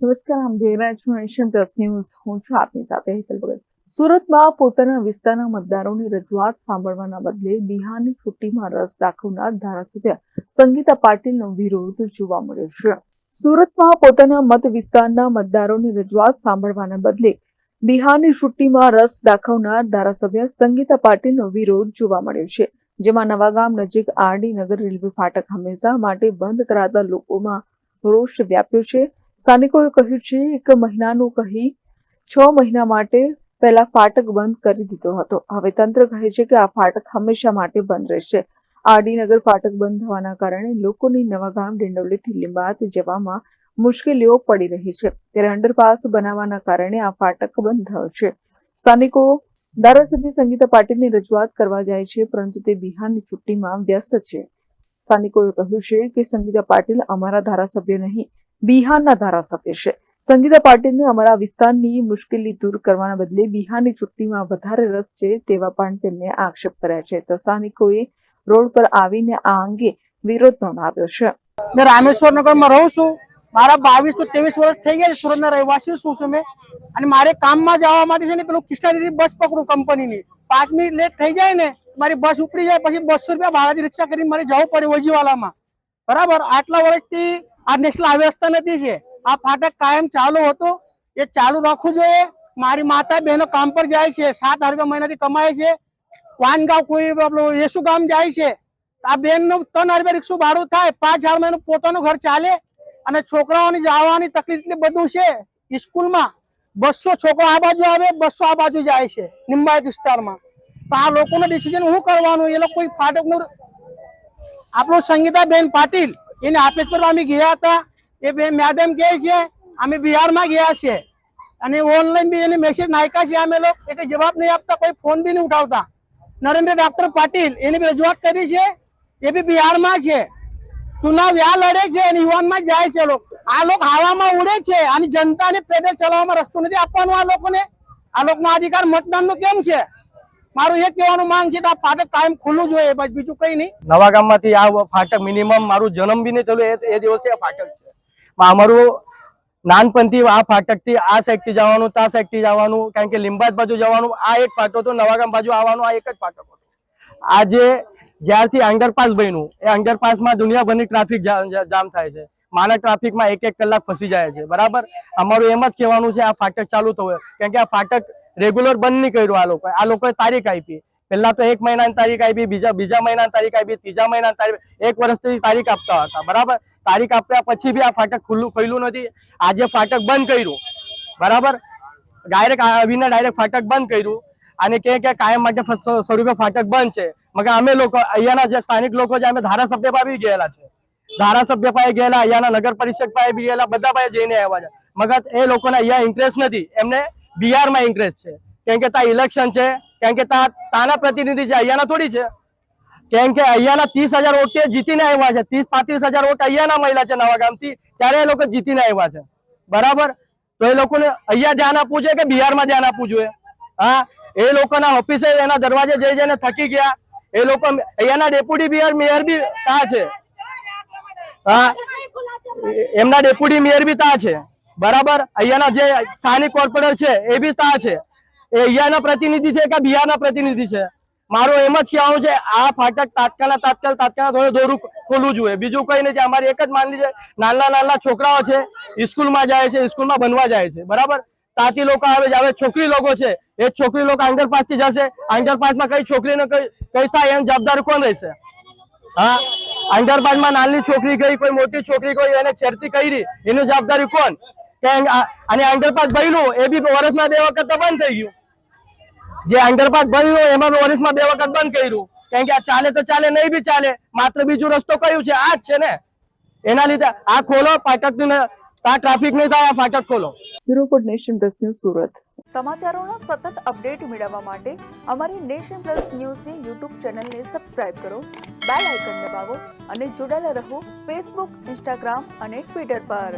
નમસ્કાર, આમ જોઈ રહ્યા એશિયન પ્લસ હું છું આપની સાથે હેતલ ભગત. સુરતમાં પોતાના વિસ્તારના મતદારોની રજૂઆત સાંભળવાના બદલે બિહારની છુટ્ટીમાં રસ દાખવનાર ધારાસભ્ય સંગીતા પાટીલનો વિરોધ જોવા મળ્યો છે. સુરતમાં પોતાના મત વિસ્તારના મતદારોની રજૂઆત સાંભળવાના બદલે બિહારની છુટ્ટીમાં રસ દાખવનાર ધારાસભ્ય સંગીતા પાટીલનો વિરોધ જોવા મળ્યો છે. જેમાં નવાગામ નજીક આરડી નગર રેલવે ફાટક હંમેશા માટે બંધ કરાતા લોકોમાં રોષ વ્યાપ્યો છે. સ્થાનિકોએ કહ્યું છે એક મહિનાનું કહી છ મહિના માટે પહેલા ફાટક બંધ કરી દીધો હતો. હવે તંત્ર કહે છે કે આ ફાટક હંમેશા માટે બંધ રહેશે. આરડીનગર ફાટક બંધ થવાના કારણે લોકોની નવાગામ ડિંડોલીથી લીંબાત જવામાં મુશ્કેલીઓ પડી રહી છે. ત્યારે અંડરપાસ બનાવવાના કારણે આ ફાટક બંધ થયો છે. સ્થાનિકો ધારાસભ્ય સંગીતા પાટીલની રજૂઆત કરવા જાય છે, પરંતુ તે બિહારની ચૂંટણીમાં વ્યસ્ત છે. સ્થાનિકોએ કહ્યું છે કે સંગીતા પાટીલ અમારા ધારાસભ્ય નહીં બિહારના ધારાસભ્ય છે. સંગીતા પાટીલને અમારા વિસ્તારની મુશ્કેલી દૂર કરવાના બદલે બિહારની છુટ્ટીમાં વધારે રસ છે તેવા પણ તેમને આક્ષેપ કર્યા છે. તો સ્થાનિકોએ રોડ પર આવીને આ અંગે વિરોધ નોંધાવ્યો છે. મેં રામેશ્વર નગરમાં રહું છું. મારા બાવીસ તો ત્રેવીસ વર્ષ થઈ ગયા છે સુરતના રહેવાસી છું છું મેં. અને મારે કામમાં જવા માટે છે ને પેલું કૃષ્ણાજીની બસ પકડું કંપનીની. પાંચ મિનિટ લેટ થઈ જાય ને મારી બસ ઉપડી જાય, પછી બસો રૂપિયા ભાડાથી રિક્ષા કરીને મારે જવું પડે વજીવાલામાં બરાબર? આટલા વર્ષથી આ નેશનલ હાઈવે રસ્તા નથી છે. આ ફાટક કાયમ ચાલુ હતો. એ ચાલુ રાખવું જોઈએ. મારી માતા બહેનો કામ પર જાય છે. સાત હજાર રૂપિયા મહિનાથી કમાય છે. વાનગાંવ કોઈ આપણું યેસુ ગામ જાય છે. આ બેનનું ત્રણ હજાર રૂપિયા રિક્ષું ભાડું થાય. પાંચ હજાર મહિનો પોતાનું ઘર ચાલે. અને છોકરાઓની જવાની તકલીફ એટલી બધું છે સ્કૂલમાં. બસો છોકરા આ બાજુ આવે, બસો આ બાજુ જાય છે નિંબાયત વિસ્તારમાં. તો આ લોકોનું ડિસિઝન શું કરવાનું? એ લોકો કોઈ ફાટકનું આપણું સંગીતાબેન પાટીલ એને આપેજ પર અમે ગયા હતા. એ બે મેડમ કહે છે, અમે બિહારમાં ગયા છે. અને ઓનલાઈન બી એને મેસેજ નાખ્યા છે અમે લોકો. એ કઈ જવાબ નહીં આપતા, કોઈ ફોન બી નહીં ઉઠાવતા. નરેન્દ્ર ડાક્ટર પાટીલ, એની બી રજૂઆત કરી છે. એ બી બિહારમાં છે. ચુનાવ યા લડે છે અને યુવાનમાં જાય છે લોકો. આ લોકો હવામાં ઉડે છે અને જનતાને પેદલ ચલાવવામાં રસ્તો નથી આપવાનો આ લોકોને. આ લોકોનો અધિકાર મતદાનનો કેમ છે? મારું એ કહેવાનું માંગ છે કે આ ફાટક કાયમ ખુલ્લું જોઈએ બસ બીજું કઈ નહીં. નવા ગામમાંથી આ ફાટક મિનિમમ મારું જન્મ બી નહીં થયું, એ દિવસથી આ ફાટક છે. અમારું નાનપણથી આ ફાટકથી આ સાઈડથી જવાનું ત્યાં સાઈડથી જવાનું, કારણ કે લીંબાજ બાજુ જવાનું, આ એક ફાટો હતો નવાગામ બાજુ આવવાનું, આ એક જ ફાટક હતો. આજે જ્યારથી અંડરપાસ બન્યું, એ અંડરપાસમાં દુનિયાભરની ટ્રાફિક જામ થાય છે. માના ટ્રાફિકમાં એક એક કલાક ફસી જાય છે. બરાબર? અમારું એમ જ કહેવાનું છે, આ ફાટક ચાલુ થવું કારણ કે આ ફાટક રેગ્યુલર બંધ નહીં કર્યું આ લોકોએ. આ લોકોએ તારીખ આપી. પહેલા તો એક મહિનાની તારીખ આપી, બીજા બીજા મહિનાની તારીખ આપી, ત્રીજા મહિનાની તારીખ એક વર્ષથી તારીખ આપતા હતા. બરાબર? તારીખ આપ્યા પછી બી આ ફાટક ખુલ્લું ખુલ્લું નથી. આજે ફાટક બંધ કર્યું. બરાબર? ડાયરેક્ટ આવીને ડાયરેક્ટ ફાટક બંધ કર્યું. અને કે કે કાયમ માટે સ્વરૂપે ફાટક બંધ છે. મગર અમે લોકો અહીંયાના જે સ્થાનિક લોકો છે, અમે ધારાસભ્ય પાસે ગયેલા છે. ધારાસભ્ય પાસે ગયેલા, અહીંયાના નગર પરિષદ પાસે ગયેલા, બધા પાસે જઈને આવ્યા છે. મગર એ લોકોને અહીંયા ઇન્ટરેસ્ટ નથી. એમને બિહારમાં ઇન્ટરેસ્ટ છે. કેમ કે ત્યાં ઇલેક્શન છે, કેમ કે ત્યાં તાના પ્રતિનિધિ છે, અહીંયાના થોડી છે. કેમ કે અહીંયાના ત્રીસ હજાર વોટ જીતીને આવ્યા છે. ત્રીસ, પાંત્રીસ હજાર વોટ અહીંયાના મહિલા છે નવા ગામથી, ત્યારે એ લોકો જીતીને આવ્યા છે. બરાબર? તો એ લોકોને અહીંયા ધ્યાન આપવું જોઈએ કે બિહારમાં ધ્યાન આપવું જોઈએ? હા? એ લોકોના ઓફિસે એના દરવાજે જઈ જઈને થકી ગયા. એ લોકો અહીંયાના ડેપ્યુટી બિહાર મેયર બી ત્યાં છે. હા? એમના ડેપ્યુટી મેયર બી ત્યાં છે. બરાબર? અહીંયાના જે સ્થાનિક કોર્પોરેટર છે, એ બી ત્યાં છે. એ અહીંયાના પ્રતિનિધિ છે કે બિહારના પ્રતિનિધિ છે? મારું એમ જ કહેવાનું છે, આ ફાટક તાત્કાલ તાત્કાલ તાત્કાલ થોડું દોરું ખોલવું જોઈએ. બીજું કઈ નથી અમારી એક જ માનલી છે, નાના નાના છોકરાઓ છે, સ્કૂલમાં જાય છે, સ્કૂલમાં બનવા જાય છે. બરાબર? તાતી લોકો આવે છે. હવે છોકરી લોકો છે. એ છોકરી લોકો અંડરપાસથી જશે. અંડરપાસમાં કઈ છોકરીને કઈ કઈ થાય એની જવાબદારી કોણ રહેશે? હા? અંડરપાસમાં નાની છોકરી ગઈ, કોઈ મોટી છોકરી ગઈ, એને છેડતી કરી, એની જવાબદારી કોણ? અને અંડરપાસ બન્યું એ બી વર્ષમાં બે વખત તો બંધ થઈ ગયું. જે અંડરપાસ બન્યું એમાં બી વર્ષમાં બે વખત બંધ કર્યું. કારણ કે આ ચાલે તો ચાલે નહીં બી ચાલે માત્ર બીજું રસ્તો કયું છે આ જ છે ને. એના લીધે આ ખોલો ફાટક આ ટ્રાફિક નહીં થાય આ ફાટક ખોલો. Bureau nation plus news Surat. સમાચારોનો સતત અપડેટ મેળવવા માટે અમારી નેશન પ્લસ ન્યૂઝની યુટ્યુબ ચેનલને સબસ્ક્રાઇબ કરો બેલ આઇકન દબાવો અને જોડાયેલા રહો ફેસબુક ઇન્સ્ટાગ્રામ અને ટ્વિટર પર.